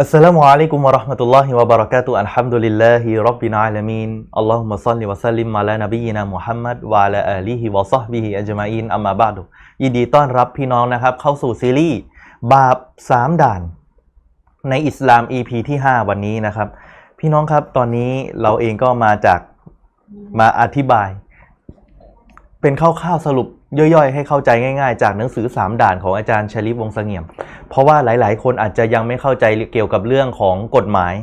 อัสสลามุอะลัยกุมวะเราะห์มะตุลลอฮิวะบะเราะกาตุฮ์อัลฮัมดุลิลลาฮิร็อบบิลอาละมีนอัลลอฮุมะศ็อลลิวะซัลลิมอะลานบียินามุฮัมมัดวะอะลาอาลีฮิวะศอฮบิฮิอัจมาอีนอัมมาบะดุยินดีต้อนรับพี่น้องนะครับ เข้าสู่ซีรีส์บาปสามด่าน ในอิสลาม EP ที่ 5 วันนี้นะครับ พี่น้องครับตอนนี้เราเองก็มาจากมาอธิบาย เป็นคร่าวๆสรุป ย่อยๆ ให้เข้าใจง่ายๆ จากหนังสือ 3 ด่านของอาจารย์ชลิปวงเสงี่ยม เพราะว่าหลายๆ คนอาจจะยังไม่เข้าใจเกี่ยวกับเรื่องของกฎหมาย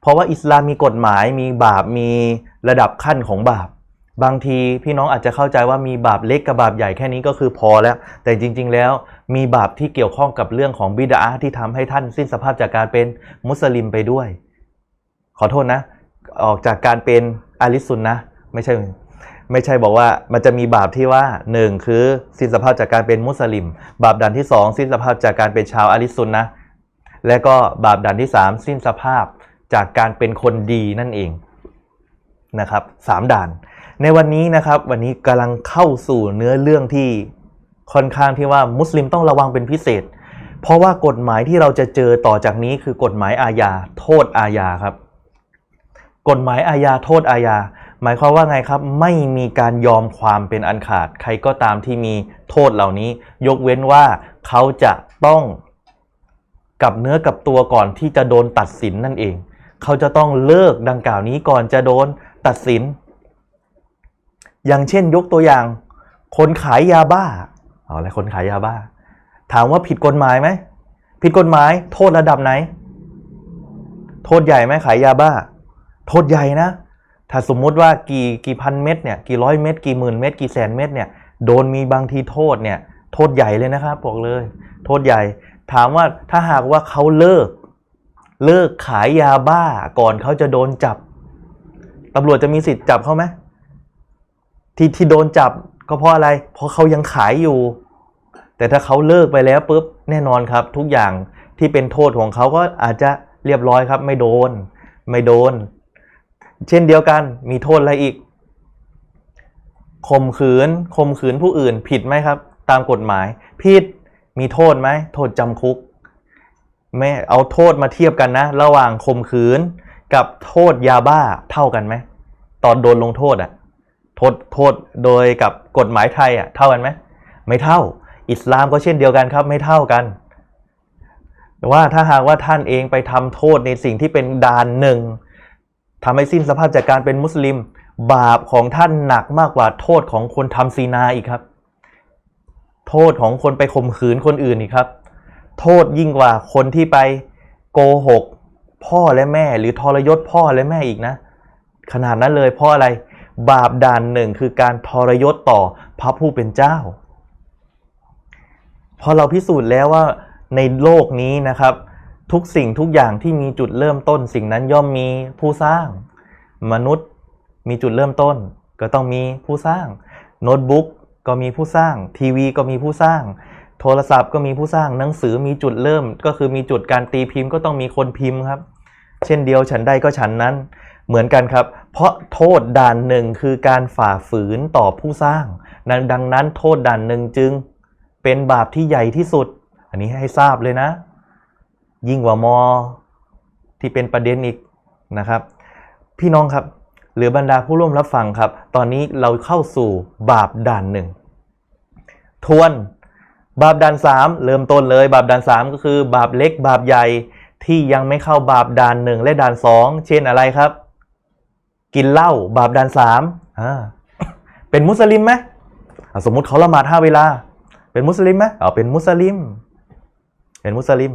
เพราะว่าอิสลามมีกฎหมายมีบาปมีระดับขั้นของบาป บางทีพี่น้องอาจจะเข้าใจว่ามีบาปเล็กกับบาปใหญ่แค่นี้ก็คือพอแล้ว แต่จริง ๆ แล้วมีบาปที่เกี่ยวข้องกับเรื่องของบิดาที่ทำให้ท่านสิ้นสภาพจากการเป็นมุสลิมไปด้วย ขอโทษนะ ออกจากการเป็นอาลิสุนนะไม่ใช่ ไม่ใช่บอกว่ามันจะมีบาปที่ว่าหนึ่งคือสิ้นสภาพจากการเป็นมุสลิม บาปด่านที่สองสิ้นสภาพจากการเป็นชาวอาลิสซุนนะและก็บาปด่านที่สามสิ้นสภาพจากการเป็นคนดีนั่นเองนะครับสามด่าน ในวันนี้นะครับ วันนี้กำลังเข้าสู่เนื้อเรื่องที่ค่อนข้างที่ว่ามุสลิมต้องระวังเป็นพิเศษ เพราะว่ากฎหมายที่เราจะเจอต่อจากนี้คือกฎหมายอาญาโทษอาญาครับ กฎหมายอาญาโทษอาญา หมายความว่าไงครับไม่มีการยอมความเป็นอันขาด ใครก็ตามที่มีโทษเหล่านี้ ยกเว้นว่าเขาจะต้องกับเนื้อกับตัวก่อนที่จะโดนตัดสินนั่นเอง เขาจะต้องเลิกดังกล่าวนี้ก่อนจะโดนตัดสิน อย่างเช่นยกตัวอย่าง คนขายยาบ้าเอาอะไรคนขายยาบ้า ถามว่าผิดกฎหมายไหมผิดกฎหมาย โทษระดับไหน โทษใหญ่ไหมขายยาบ้า โทษใหญ่นะ ถ้าสมมุติว่ากี่กี่พันเม็ดเนี่ยกี่ร้อยเม็ดกี่หมื่นเม็ดกี่แสนเม็ดเนี่ยโดนมีบางทีโทษเนี่ยโทษใหญ่เลยนะครับบอกเลย โทษใหญ่ ถามว่าถ้าหากว่าเขาเลิก เลิกขายยาบ้าก่อนเขาจะโดนจับตำรวจจะมีสิทธิ์จับเขาไหมที่ที่โดนจับก็เพราะอะไร เพราะเขายังขายอยู่ แต่ถ้าเขาเลิกไปแล้วปุ๊บแน่นอนครับ ทุกอย่างที่เป็นโทษของเขาก็อาจจะเรียบร้อยครับ ไม่โดน ไม่โดน เช่นเดียวกันมีโทษอะไรอีกข่มขืนข่มขืนผู้อื่นผิดไหมครับ ตามกฎหมาย ผิดมีโทษไหมโทษจำคุกไม่เอาโทษมาเทียบกันนะ ระหว่างข่มขืนกับโทษยาบ้าเท่ากันไหมตอนโดนลงโทษอะโทษโทษโดยกับกฎหมายไทยอะเท่ากันไหมไม่เท่า อิสลามก็เช่นเดียวกันครับไม่เท่ากันแต่ว่าถ้าหากว่าท่านเองไปทำโทษในสิ่งที่เป็นดานหนึ่ง ทำให้สิ้นสภาพจากการเป็นมุสลิม บาปของท่านหนักมากกว่าโทษของคนทำซีนาอีกครับ โทษของคนไปข่มขืนคนอื่นอีกครับ โทษยิ่งกว่าคนที่ไปโกหก พ่อและแม่ หรือทรยศพ่อและแม่อีกนะ ขนาดนั้นเลยเพราะอะไร บาปด่านหนึ่งคือการทรยศต่อพระผู้เป็นเจ้า พอเราพิสูจน์แล้วว่าในโลกนี้นะครับ ทุกสิ่งทุกอย่างที่มีจุดเริ่มต้น สิ่งนั้นย่อมมีผู้สร้าง มนุษย์มีจุดเริ่มต้น ก็ต้องมีผู้สร้าง โน้ตบุ๊กก็มีผู้สร้าง ทีวีก็มีผู้สร้าง โทรศัพท์ก็มีผู้สร้างหนังสือมีจุดเริ่ม ก็คือมีจุดการตีพิมพ์ก็ต้องมีคนพิมพ์ครับ เช่นเดียวฉันใดก็ฉันนั้นเหมือนกันครับ เพราะโทษด่านหนึ่งคือการฝ่าฝืนต่อผู้สร้าง ดังดังนั้นโทษด่านหนึ่งจึงเป็นบาปที่ใหญ่ที่สุด อันนี้ให้ทราบเลยนะ ยิ่งกว่ามอที่เป็นประเด็นอีกนะครับ พี่น้องครับ หรือบรรดาผู้ร่วมรับฟังครับ ตอนนี้เราเข้าสู่บาปด่านหนึ่งทวนบาปด่านสามเริ่มต้นเลย บาปด่านสามก็คือ บาปเล็กบาปใหญ่ที่ยังไม่เข้าบาปด่านหนึ่งและด่านสองเช่นอะไรครับ กินเหล้าบาปด่านสามอ่าเป็นมุสลิมไหมสมมุติเขาละหมาดห้าเวลา เป็นมุสลิมไหมอ๋อเป็นมุสลิม เป็นมุสลิม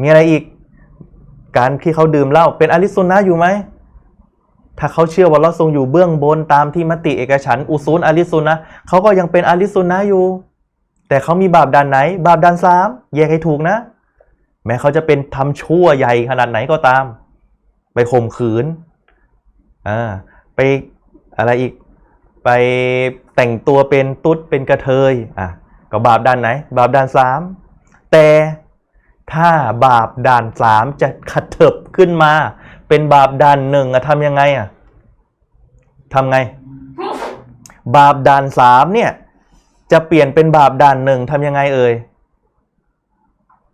มีอะไรอีก การที่เขาดื่มเหล้าเป็นอาลิสซุนนะอยู่ไหม ถ้าเขาเชื่อว่าเราทรงอยู่เบื้องบนตามที่มติเอกฉันอุซูลอาลิสซุนนะเขาก็ยังเป็นอาลิสซุนนะอยู่ แต่เขามีบาปด่านไหน บาปด่านสามแยกให้ถูกนะ แม้เขาจะเป็นทำชั่วใหญ่ขนาดไหนก็ตาม ไปข่มขืนอ่าไปอะไรอีกไปแต่งตัวเป็นตุ๊ดเป็นกระเทยอะก็บาปด่านไหน บาปด่านสามแต่ ถ้าบาปด่านสามจะขัดเถิบขึ้นมา เป็นบาปด่านหนึ่งอะทำยังไงอะทำไง บาปด่านสามเนี่ย จะเปลี่ยนเป็นบาปด่านหนึ่งทำยังไงเอ่ย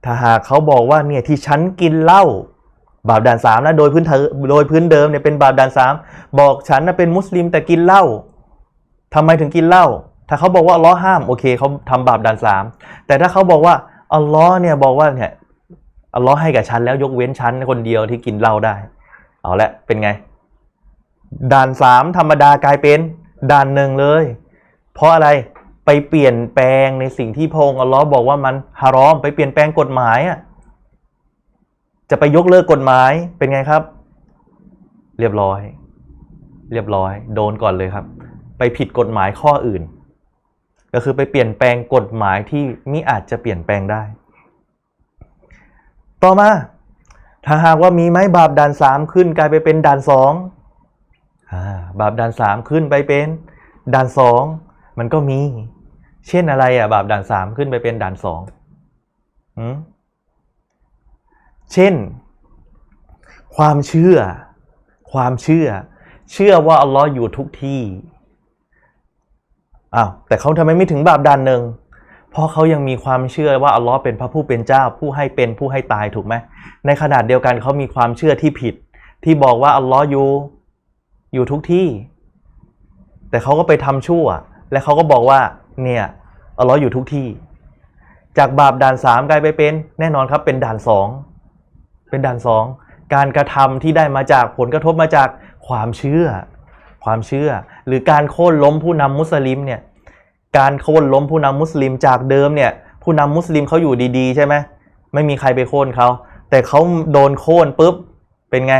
ถ้าหากเขาบอกว่าเนี่ยที่ฉันกินเหล้าบาปด่านสามนะโดยพื้นโดยพื้นเดิมเนี่ยเป็นบาปด่านสามบอกฉันนะเป็นมุสลิมแต่กินเหล้าทำไมถึงกินเหล้าถ้าเขาบอกว่าลลอห้ามโอเคเขาทำบาปด่านสามแต่ถ้าเขาบอกว่าอัลลอฮ์เนี่ยบอกว่าเนี่ย อัลลอฮ์ให้กับฉันแล้วยกเว้นฉันคนเดียวที่กินเหล้าได้ เอาละเป็นไง ด่านสามธรรมดากลายเป็นด่านหนึ่งเลย เพราะอะไรไปเปลี่ยนแปลงในสิ่งที่พงอัลลอฮ์บอกว่ามันฮารอม ไปเปลี่ยนแปลงกฎหมายอะจะไปยกเลิกกฎหมายเป็นไงครับ เรียบร้อย เรียบร้อย โดนก่อนเลยครับ ไปผิดกฎหมายข้ออื่น ก็คือไปเปลี่ยนแปลงกฎหมายที่มิอาจจะเปลี่ยนแปลงได้ ต่อมา ถ้าหากว่ามีไม้บาปด่านสามขึ้นกลายไปเป็นด่านสองบาปด่านสามขึ้นไปเป็นด่านสองมันก็มี เช่นอะไรอะ บาปด่านสามขึ้นไปเป็นด่านสองหืมเช่น ความเชื่อ ความเชื่อ เชื่อว่าอัลลอฮ์อยู่ทุกที่อ้าวแต่เขาทำไมไม่ถึงบาปด่านหนึ่ง เพราะเขายังมีความเชื่อว่าอัลลอฮ์เป็นพระผู้เป็นเจ้า ผู้ให้เป็นผู้ให้ตายถูกไหมในขนาดเดียวกันเขามีความเชื่อที่ผิด ที่บอกว่าอัลลอฮ์อยู่อยู่ทุกที่ แต่เขาก็ไปทำชั่ว และเขาก็บอกว่าเนี่ยอัลลอฮ์อยู่ทุกที่ จากบาปด่านสามกลายไปเป็น แน่นอนครับเป็นด่านสองเป็นด่านสองการกระทำที่ได้มาจากผลกระทบมาจากความเชื่อ ความเชื่อ หรือการโค่นล้มผู้นำมุสลิมเนี่ย การโค่นล้มผู้นำมุสลิมจากเดิมเนี่ยผู้นำมุสลิมเขาอยู่ดีๆ ใช่ไหมไม่มีใครไปโค่นเขาแต่เขาโดนโค่นปุ๊บเป็นไง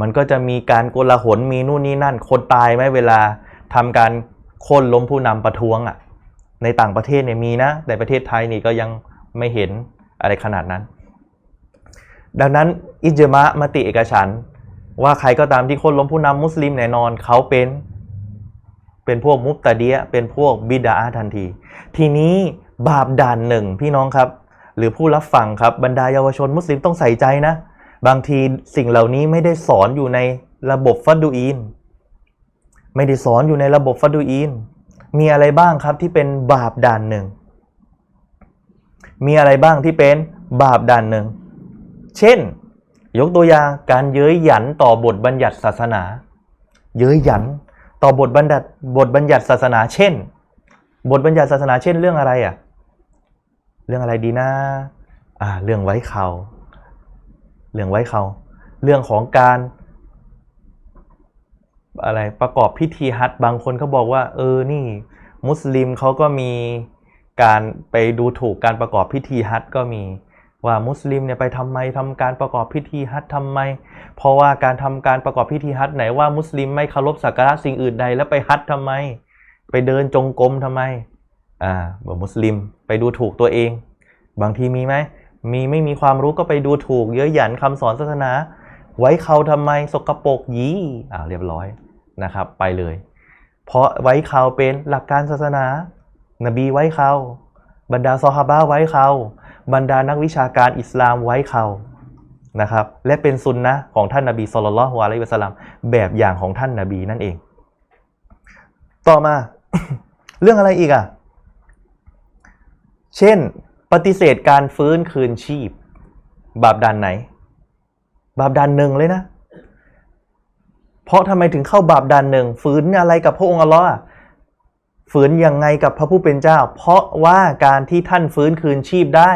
มันก็จะมีการโกลาหลมีนู่นนี่นั่น คนตายไหมเวลาทำการโค่นล้มผู้นำประท้วงอะ่ะในต่างประเทศเนี่ยมีนะ แต่ประเทศไทยนี่ก็ยังไม่เห็นอะไรขนาดนั้น ดังนั้นอิจมะมติเอกฉันว่าใครก็ตามที่โค่นล้มผู้นำมุสลิมแน่นอนเขาเป็น เป็นพวกมุบตะเดียเป็นพวกบิดาทันที ทีนี้บาปด่านหนึ่งพี่น้องครับ หรือผู้รับฟังครับบรรดาเยาวชนมุสลิมต้องใส่ใจนะ บางทีสิ่งเหล่านี้ไม่ได้สอนอยู่ในระบบฟัดดูอีน ไม่ได้สอนอยู่ในระบบฟัดดูอีน มีอะไรบ้างครับที่เป็นบาปด่านหนึ่ง มีอะไรบ้างที่เป็นบาปด่านหนึ่ง เช่น ยกตัวอย่างการเย้ยหยันต่อบทบัญญัติศาสนา เย้ยหยัน ต่อบทบัญญัติบทบัญญัติศาสนาเช่น บทบัญญัติศาสนาเช่นเรื่องอะไรอะ เรื่องอะไรดีนะอ่าเรื่องไว้เขาเรื่องไว้เขาเรื่องของการอะไรประกอบพิธีฮัจญ์บางคนเขาบอกว่า เออนี่ มุสลิมเขาก็มีการไปดูถูกการประกอบพิธีฮัจญ์ก็มี ว่ามุสลิมเนี่ยไปทำไมทำการประกอบพิธีฮัจทำไม เพราะว่าการทำการประกอบพิธีฮัจไหนว่ามุสลิมไม่เคารพสักการะสิ่งอื่นใดแล้วไปฮัจญ์ทำไม ไปเดินจงกรมทำไมอ่าบอกมุสลิมไปดูถูกตัวเอง บางทีมีไหมมีไม่มีความรู้ก็ไปดูถูก เยอะหยันคำสอนศาสนา ไว้เขาทำไมสกปรกยีอ่าเรียบร้อยนะครับไปเลย เพราะไว้เขาเป็นหลักการศาสนา นบีไว้เขาบรรดาซอฮาบะไว้เขา บรรดานักวิชาการอิสลามไว้เขานะครับและเป็นซุนนะของท่านนบีสุลต่านละฮ์อะลัยวะสลัมแบบอย่างของท่านนบีนั่นเอง ต่อมา เรื่องอะไรอีกอะ เช่น ปฏิเสธการฟื้นคืนชีพ บาปดันไหน บาปดันหนึ่งเลยนะ เพราะทำไมถึงเข้าบาปดันหนึ่งฝืนอะไรกับพระองค์อัลลอฮ์อะ ฝืนยังไงกับพระผู้เป็นเจ้า เพราะว่าการที่ท่านฟื้นคืนชีพได้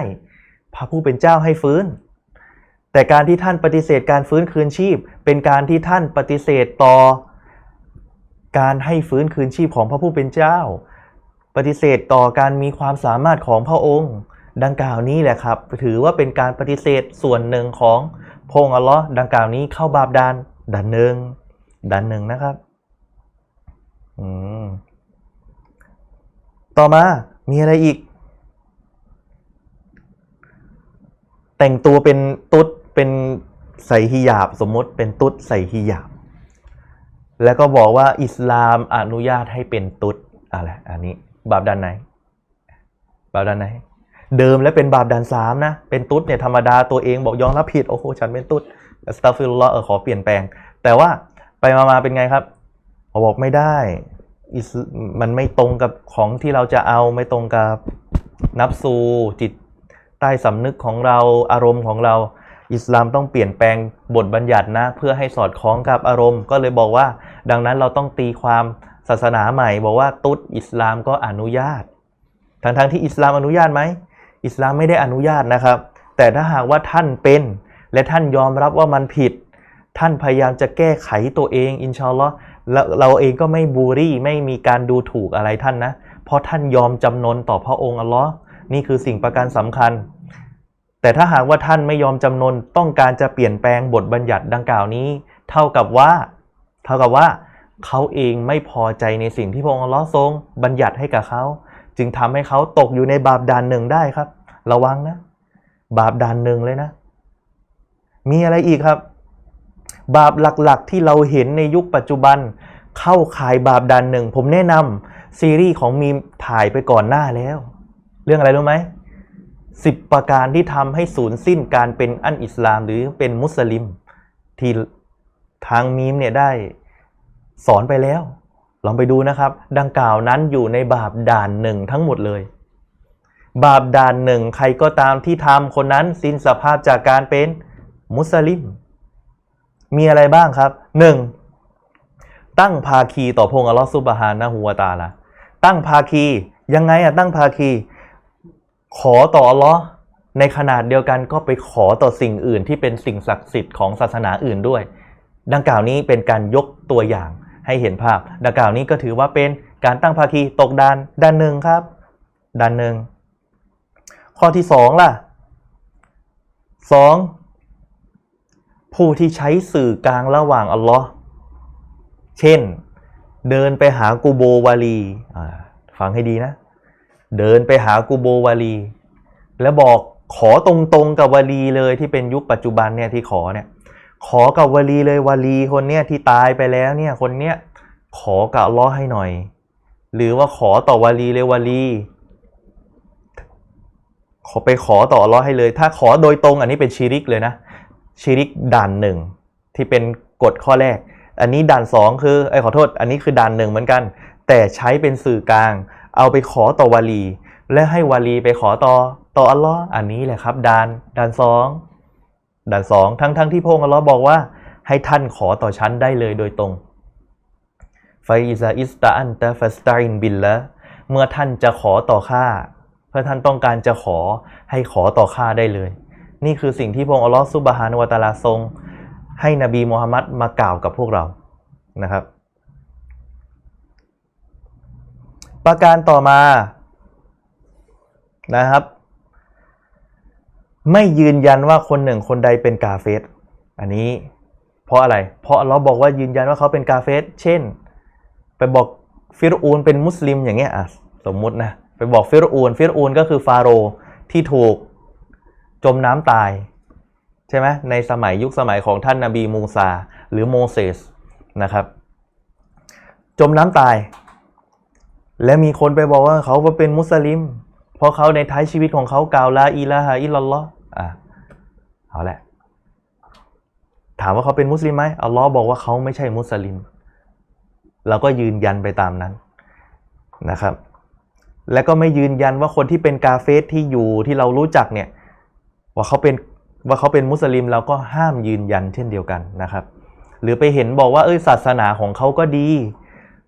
พระผู้เป็นเจ้าให้ฟื้น แต่การที่ท่านปฏิเสธการฟื้นคืนชีพ เป็นการที่ท่านปฏิเสธต่อ การให้ฟื้นคืนชีพของพระผู้เป็นเจ้า ปฏิเสธต่อการมีความสามารถของพระองค์ ดังกล่าวนี้แหละครับ ถือว่าเป็นการปฏิเสธส่วนหนึ่งของพงอัลลอฮ์ดังกล่าวนี้เข้าบาปดานดันหนึ่งดันหนึ่งนะครับ อืม ต่อมามีอะไรอีก แต่งตัวเป็นตุ๊ดเป็นใส่ฮิญาบ สมมติเป็นตุ๊ดใส่ฮิญาบ แล้วก็บอกว่าอิสลามอนุญาตให้เป็นตุ๊ดอะไรอันนี้ บาปดันไหน บาปดันไหน เดิมแล้วเป็นบาปดันสามนะ เป็นตุ๊ดเนี่ยธรรมดาตัวเองบอกยอมรับผิดโอ้โหฉันเป็นตุ๊ดสตัฟิลล์เออขอเปลี่ยนแปลง แต่ว่าไปมาๆเป็นไงครับเขาบอกไม่ได้ อิสมันไม่ตรงกับของที่เราจะเอาไม่ตรงกับนับซูจิตใต้สำนึกของเราอารมณ์ของเรา อิสลามต้องเปลี่ยนแปลงบทบัญญัตินะ เพื่อให้สอดคล้องกับอารมณ์ ก็เลยบอกว่า ดังนั้นเราต้องตีความศาสนาใหม่ บอกว่าตุ๊ดอิสลามก็อนุญาตทั้งทงที่อิสลามอนุญาตไหมอิสลามไม่ได้อนุญาตนะครับ แต่ถ้าหากว่าท่านเป็น และท่านยอมรับว่ามันผิด ท่านพยายามจะแก้ไขตัวเองอินชาอัลลอฮ์ แล้วเราเองก็ไม่บูรี่ไม่มีการดูถูกอะไรท่านนะ เพราะท่านยอมจำนนต่อพระองค์อัลลอฮ์นี่คือสิ่งประการสำคัญ แต่ถ้าหากว่าท่านไม่ยอมจำนนต้องการจะเปลี่ยนแปลงบทบัญญัติดังกล่าวนี้ เท่ากับว่า เท่ากับว่าเขาเองไม่พอใจในสิ่งที่พระองค์อัลลอฮ์ทรง บัญญัติให้กับเขา จึงทำให้เขาตกอยู่ในบาปด่านหนึ่งได้ครับ ระวังนะ บาปด่านหนึ่งเลยนะ มีอะไรอีกครับ บาปหลักๆ ที่เราเห็นในยุคปัจจุบัน เข้าขายบาปด่านหนึ่ง ผมแนะนำซีรีส์ของมีมถ่ายไปก่อนหน้าแล้ว เรื่องอะไรรู้ไหมสิบประการที่ทำให้สูญสิ้นการเป็นอันอิสลามหรือเป็นมุสลิม ที่ทางมีมเนี่ยได้สอนไปแล้ว ลองไปดูนะครับ ดังกล่าวนั้นอยู่ในบาปด่านหนึ่งทั้งหมดเลย บาปด่านหนึ่งใครก็ตามที่ทำคนนั้นสิ้นสภาพจากการเป็นมุสลิม มีอะไรบ้างครับหนึ่งตั้งภาคีต่อพงอัลลอฮฺซุบฮานะฮูวะตาลาตั้งภาคียังไงอะตั้งภาคี ขอต่ออัลลอฮ์ในขนาดเดียวกันก็ไปขอต่อสิ่งอื่นที่เป็นสิ่งศักดิ์สิทธิ์ของศาสนาอื่นด้วย ดังกล่าวนี้เป็นการยกตัวอย่างให้เห็นภาพ ดังกล่าวนี้ก็ถือว่าเป็นการตั้งภาคีตกดานด้านหนึ่งครับด้านหนึ่งข้อที่สองล่ะสอง ผู้ที่ใช้สื่อกลางระหว่างอัลลอฮ์เช่น เดินไปหากูโบวาลีฟังให้ดีนะ เดินไปหากูโบวาลี แล้วบอกขอตรงๆกับวาลีเลยที่เป็นยุคปัจจุบันเนี่ยที่ขอเนี่ยขอกับวาลีเลยวาลีคนเนี้ยที่ตายไปแล้วเนี่ยคนเนี้ยขอกับอัลลอฮ์ให้หน่อย หรือว่าขอต่อวาลีเลยวาลี ขอไปขอต่ออัลลอฮ์ให้เลย ถ้าขอโดยตรงอันนี้เป็นชิริกเลยนะ ชิริกด่านหนึ่งที่เป็นกฎข้อแรก อันนี้ด่านสองคือไอ้ขอโทษ อันนี้คือด่านหนึ่งเหมือนกัน แต่ใช้เป็นสื่อกลาง เอาไปขอต่อวาลี และให้วาลีไปขอต่อต่ออัลลอฮ์อันนี้แหละครับด่านด่านสองด่านสองทั้งทั้งที่พงอัลลอฮ์บอกว่า ให้ท่านขอต่อฉันได้เลยโดยตรงไฟอิซาอิสตาอันตะฟัสตาอินบิลละเมื่อท่านจะขอต่อข้าเพื่อท่านต้องการจะขอให้ขอต่อข้าได้เลย นี่คือสิ่งที่พระองค์อัลลอฮ์ซุบฮานุวะตาลาทรง ให้นบีมูฮัมมัดมากล่าวกับพวกเรานะครับ ประการต่อมานะครับ ไม่ยืนยันว่าคนหนึ่งคนใดเป็นกาเฟสอันนี้เพราะอะไร เพราะเราบอกว่ายืนยันว่าเขาเป็นกาเฟสเช่น ไปบอกฟิรอูนเป็นมุสลิมอย่างเงี้ยอะสมมุตินะไปบอกฟิรอูนฟิรอูนก็คือฟาโรห์ที่ถูก จมน้ำตาย ใช่ไหมในสมัยยุคสมัยของท่านนาบีมูซา หรือโมเสสนะครับ จมน้ำตาย และมีคนไปบอกว่าเขาเป็นมุสลิม เพราะเขาในท้ายชีวิตของเขากล่าวลาอิลาฮะอิลลัลลอฮ์อะเอาแหละ ถามว่าเขาเป็นมุสลิมไหมอัลลอฮ์บอกว่าเขาไม่ใช่มุสลิมเราก็ยืนยันไปตามนั้นนะครับ และก็ไม่ยืนยันว่าคนที่เป็นกาเฟสที่อยู่ที่เรารู้จักเนี่ย ว่าเขาเป็นว่าเขาเป็นมุสลิมเราก็ห้ามยืนยันเช่นเดียวกันนะครับ หรือไปเห็นบอกว่าเอ้ยศาสนาของเขาก็ดี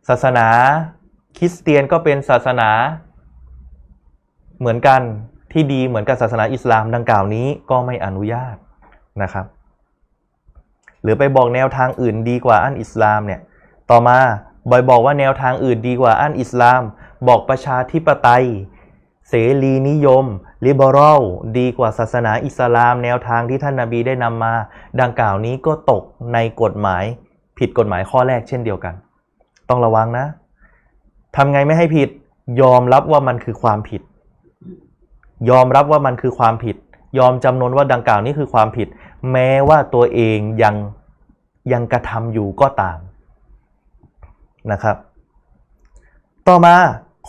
ศาสนาคริสเตียนก็เป็นศาสนาเหมือนกันที่ดีเหมือนกับศาสนาอิสลามดังกล่าวนี้ก็ไม่อนุญาตนะครับ หรือไปบอกแนวทางอื่นดีกว่าอันอิสลามเนี่ยต่อมาบอยบอกว่าแนวทางอื่นดีกว่าอันอิสลาม บอกประชาธิปไตย เสรีนิยม ลิเบอรัลดีกว่าศาสนาอิสลามแนวทางที่ท่านนาบีได้นำมา ดังกล่าวนี้ก็ตกในกฎหมาย ผิดกฎหมายข้อแรกเช่นเดียวกัน ต้องระวังนะทำไงไม่ให้ผิดยอมรับว่ามันคือความผิด ยอมรับว่ามันคือความผิด ยอมจำนนว่าดังกล่าวนี้คือความผิด แม้ว่าตัวเองยังยังกระทำอยู่ก็ตามนะครับ ต่อมา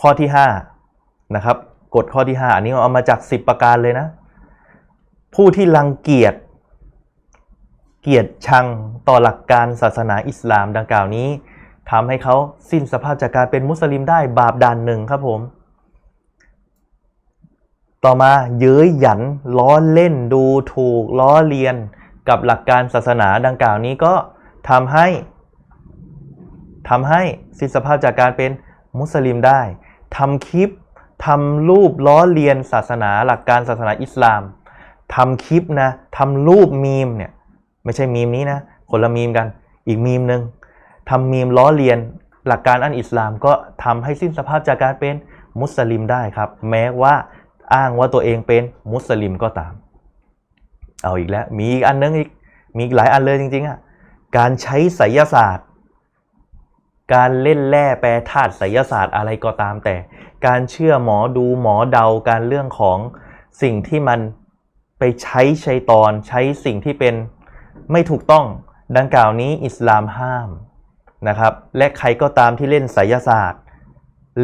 ข้อที่5นะครับ กฎข้อที่5อันนี้เอามาจาก10ประการเลยนะ ผู้ที่รังเกียจเกียรติชังต่อหลักการศาสนาอิสลามดังกล่าวนี้ทำให้เขาสิ้นสภาพจากการเป็นมุสลิมได้บาปด่านหนึ่งครับผม ต่อมาเย้ยหยันล้อเล่นดูถูกล้อเลียนกับหลักการศาสนาดังกล่าวนี้ก็ทำให้ทำให้สิ้นสภาพจากการเป็นมุสลิมได้ทำคลิป ทำรูปล้อเลียนศาสนาหลักการศาสนาอิสลามทำคลิปนะทำรูปมีมเนี่ยไม่ใช่มีมนี้นะคนละมีมกันอีกมีมหนึ่งทำมีมล้อเลียนหลักการอันอิสลามก็ทำให้สิ้นสภาพจากการเป็นมุสลิมได้ครับ แม้ว่าอ้างว่าตัวเองเป็นมุสลิมก็ตาม เอาอีกแล้ว มีอีกอันนึงอีกมีอีกหลายอันเลยจริงๆอะการใช้ไสยศาสตร์ การเล่นแร่แปรธาตุไสยศาสตร์อะไรก็ตามแต่ การเชื่อหมอดูหมอเดาการเรื่องของสิ่งที่มันไปใช้ชัยตอนใช้สิ่งที่เป็นไม่ถูกต้องดังกล่าวนี้อิสลามห้ามนะครับ และใครก็ตามที่เล่นไสยศาสตร์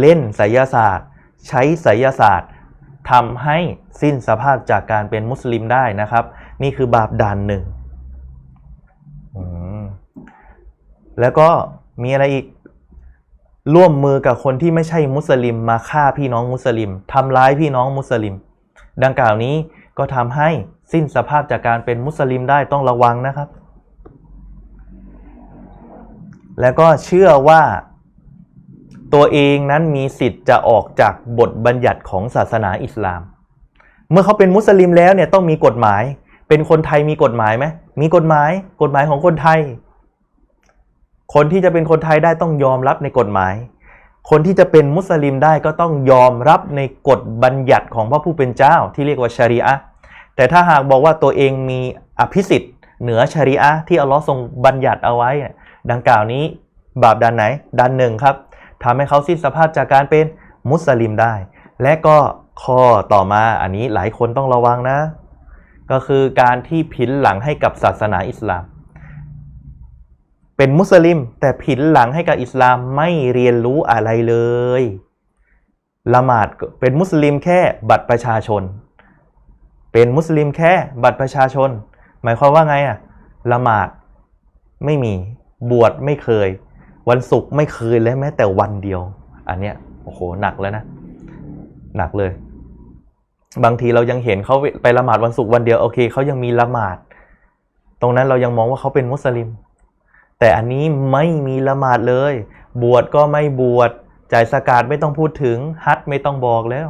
เล่นไสยศาสตร์ ใช้ไสยศาสตร์ทำให้สิ้นสภาพจากการเป็นมุสลิมได้นะครับ นี่คือบาปด่านหนึ่งแล้วก็มีอะไรอีก ร่วมมือกับคนที่ไม่ใช่มุสลิมมาฆ่าพี่น้องมุสลิมทำร้ายพี่น้องมุสลิม ดังกล่าวนี้ก็ทำให้สิ้นสภาพจากการเป็นมุสลิมได้ต้องระวังนะครับ แล้วก็เชื่อว่าตัวเองนั้นมีสิทธิ์จะออกจากบทบัญญัติของศาสนาอิสลาม เมื่อเขาเป็นมุสลิมแล้วเนี่ยต้องมีกฎหมาย เป็นคนไทยมีกฎหมายไหมมีกฎหมาย กฎหมายของคนไทย คนที่จะเป็นคนไทยได้ต้องยอมรับในกฎหมาย คนที่จะเป็นมุสลิมได้ก็ต้องยอมรับในกฎบัญญัติของพระผู้เป็นเจ้าที่เรียกว่าชารีอะแต่ถ้าหากบอกว่าตัวเองมีอภิสิทธิ์เหนือชารีอะที่อัลลอฮ์ทรงบัญญัติเอาไว้ ดังกล่าวนี้บาปดันไหน ดันหนึ่งครับทำให้เขาสิ้นสภาพจากการเป็นมุสลิมได้ และก็ข้อต่อมาอันนี้หลายคนต้องระวังนะ ก็คือการที่ผินหลังให้กับศาสนาอิสลาม เป็นมุสลิม แต่ผินหลังให้กับอิสลามไม่เรียนรู้อะไรเลย ละหมาดเป็นมุสลิมแค่บัตรประชาชน เป็นมุสลิมแค่บัตรประชาชน หมายความว่าไงอะละหมาดไม่มีบวชไม่เคย วันศุกร์ไม่เคยเลยแม้แต่วันเดียว อันเนี้ยโอ้โหหนักแล้วนะ หนักเลย บางทีเรายังเห็นเขาไปละหมาดวันศุกร์วันเดียวโอเคเขายังมีละหมาด ตรงนั้นเรายังมองว่าเขาเป็นมุสลิม แต่อันนี้ไม่มีละหมาดเลย บวชก็ไม่บวชจ่ายสกาดไม่ต้องพูดถึงฮัทไม่ต้องบอกแล้ว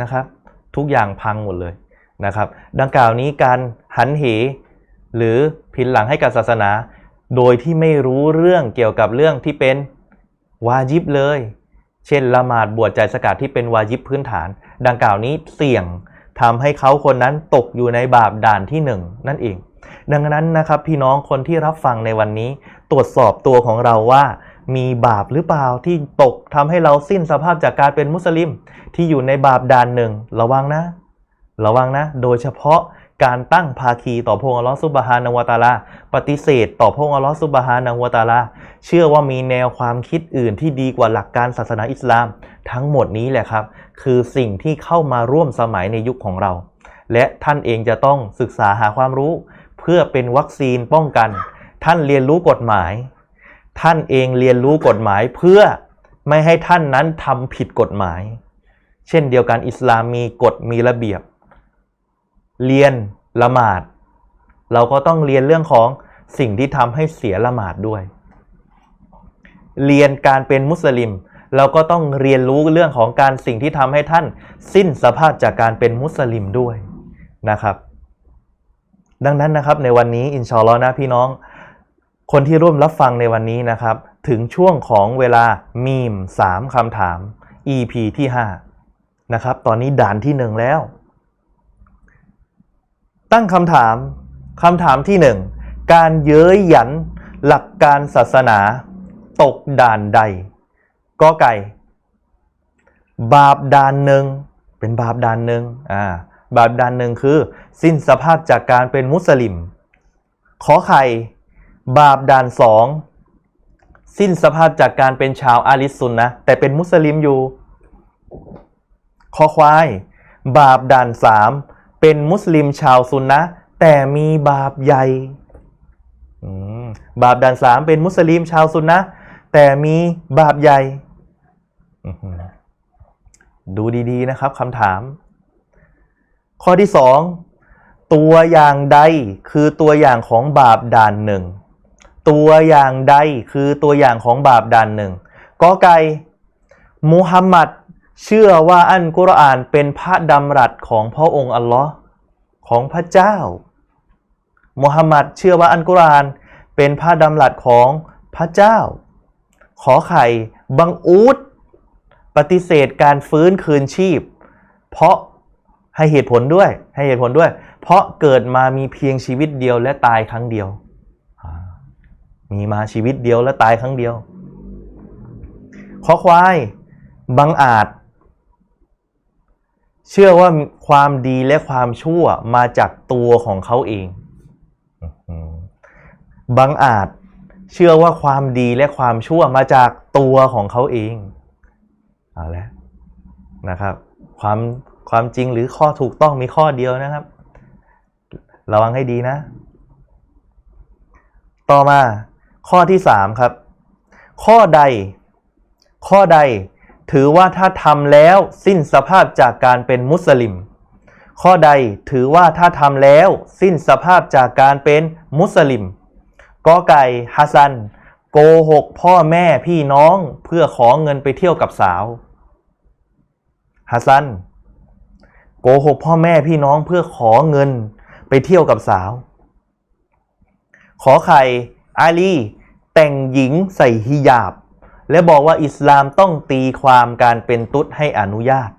นะครับ ทุกอย่างพังหมดเลยนะครับ ดังกล่าวนี้การหันเห หรือพินหลังให้กับศาสนา โดยที่ไม่รู้เรื่องเกี่ยวกับเรื่องที่เป็นวาจิบเลย เช่นละหมาดบวชจ่ายสกาดที่เป็นวาจิบพื้นฐาน ดังกล่าวนี้เสี่ยงทำให้เขาคนนั้นตกอยู่ในบาปด่านที่หนึ่งนั่นเอง ดังนั้นนะครับพี่น้องคนที่รับฟังในวันนี้ ตรวจสอบตัวของเราว่ามีบาปหรือเปล่าที่ตกทำให้เราสิ้นสภาพจากการเป็นมุสลิม ที่อยู่ในบาปด่านหนึ่ง ระวังนะ ระวังนะ โดยเฉพาะการตั้งภาคีต่อพระองค์อัลลอฮฺซุบฮานาวะตาลา ปฏิเสธต่อพระองค์อัลลอฮฺซุบฮานาวะตาลา เชื่อว่ามีแนวความคิดอื่นที่ดีกว่าหลักการศาสนาอิสลาม ทั้งหมดนี้แหละครับ คือสิ่งที่เข้ามาร่วมสมัยในยุคของเรา และท่านเองจะต้องศึกษาหาความรู้ เพื่อเป็นวัคซีนป้องกัน ท่านเรียนรู้กฎหมาย ท่านเองเรียนรู้กฎหมายเพื่อไม่ให้ท่านนั้นทำผิดกฎหมาย เช่นเดียวกันอิสลามมีกฎมีระเบียบ เรียนละหมาด เราก็ต้องเรียนเรื่องของสิ่งที่ทำให้เสียละหมาดด้วย เรียนการเป็นมุสลิม เราก็ต้องเรียนรู้เรื่องของการสิ่งที่ทำให้ท่านสิ้นสภาพจากการเป็นมุสลิมด้วยนะครับ ดังนั้นนะครับในวันนี้อินชอลอนะพี่น้อง คนที่ร่วมรับฟังในวันนี้นะครับ ถึงช่วงของเวลามีม 3คำถาม EP ที่ 5 นะครับ ตอนนี้ด่านที่ 1 แล้ว ตั้งคำถามคำถามที่ 1 การเย้ยหยันหลักการศาสนา ตกด่านใดก็ไก่ บาปด่านหนึ่งเป็นบาปด่านหนึ่งอ่า บาปด่านหนึ่งคือ สิ้นสภาพจากการเป็นมุสลิม ขอไข่บาปด่านสองสิ้นสภาพจากการเป็นชาวอาลิสุนนะแต่เป็นมุสลิมอยู่ คอควาย บาปด่านสามเป็นมุสลิมชาวซุนนะแต่มีบาปใหญ่บาปด่านสามเป็นมุสลิมชาวซุนนะแต่มีบาปใหญ่ ดูดีๆนะครับคำถาม ข้อที่สองตัวอย่างใดคือตัวอย่างของบาปด่านหนึ่งตัวอย่างใดคือตัวอย่างของบาปด่านหนึ่งกอไก่มุฮัมมัดเชื่อว่าอันกุรอานเป็นพระดำรัสของพระองค์อัลลอฮ์ของพระเจ้ามุฮัมมัดเชื่อว่าอันกุรอานเป็นพระดำรัสของพระเจ้า ขอไข่บังอูดปฏิเสธการฟื้นคืนชีพ เพราะ ให้เหตุผลด้วย ให้เหตุผลด้วย เพราะเกิดมามีเพียงชีวิตเดียวและตายครั้งเดียว มีมาชีวิตเดียวและตายครั้งเดียว ขอควายบังอาจ เชื่อว่าความดีและความชั่วมาจากตัวของเขาเองบังอาจเชื่อว่าความดีและความชั่วมาจากตัวของเขาเองเอาละนะครับ ความ ความจริงหรือข้อถูกต้องมีข้อเดียวนะครับ ระวังให้ดีนะ ต่อมาข้อที่สามครับ ข้อใด ข้อใดถือว่าถ้าทำแล้วสิ้นสภาพจากการเป็นมุสลิม ข้อใดถือว่าถ้าทำแล้วสิ้นสภาพจากการเป็นมุสลิมกอไก่ฮัสซัน โกหกพ่อแม่พี่น้องเพื่อขอเงินไปเที่ยวกับสาวฮัสซัน โกหกพ่อแม่พี่น้องเพื่อขอเงินไปเที่ยวกับสาว ขอไข่อาลี แต่งหญิงใส่ฮิญาบ และบอกว่าอิสลามต้องตีความการเป็นตุ๊ดให้อนุญาต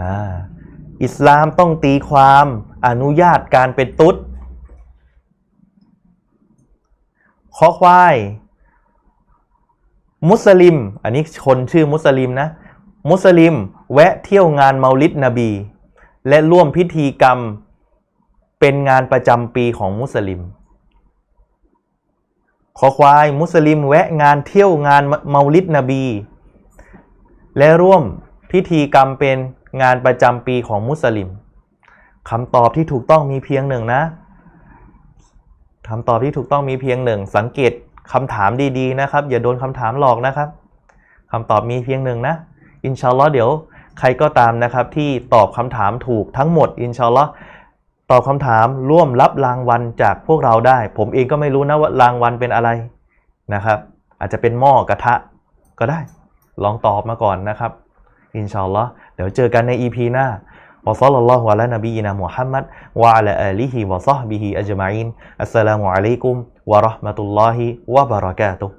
อ่าอิสลามต้องตีความอนุญาตการเป็นตุ๊ดขอควาย มุสลิม อันนี้คนชื่อมุสลิมนะ มุสลิม แวะเที่ยวงานเมาลิดนบี และร่วมพิธีกรรมเป็นงานประจำปีของมุสลิม ขอควายมุสลิมแวะงานเที่ยวงานเมาลิดนบี และร่วมพิธีกรรมเป็นงานประจำปีของมุสลิมคำตอบที่ถูกต้องมีเพียงหนึ่งนะคำตอบที่ถูกต้องมีเพียงหนึ่งสังเกตคำถามดีๆนะครับ อย่าโดนคำถามหลอกนะครับคำตอบมีเพียงหนึ่งนะ อินชาอัลลอฮ์เดี๋ยว ใครก็ตามนะครับที่ตอบคำถามถูกทั้งหมดอินชาอัลลอฮ์ตอบคำถามร่วมรับรางวัลจากพวกเราได้ ผมเองก็ไม่รู้นะว่ารางวัลเป็นอะไรนะครับ อาจจะเป็นหม้อกระทะก็ได้ ลองตอบมาก่อนนะครับ อินชาอัลลอฮ์เดี๋ยวเจอกันใน EP หน้าวะซัลลัลลอฮุอะลัยนบีนะมุฮัมมัดวะอะลาอาลีฮิวะซอฮบิฮิอัจมาอินอัสสลามุอะลัยกุมวะราะห์มะตุลลอฮิวะบะเราะกาตุฮ์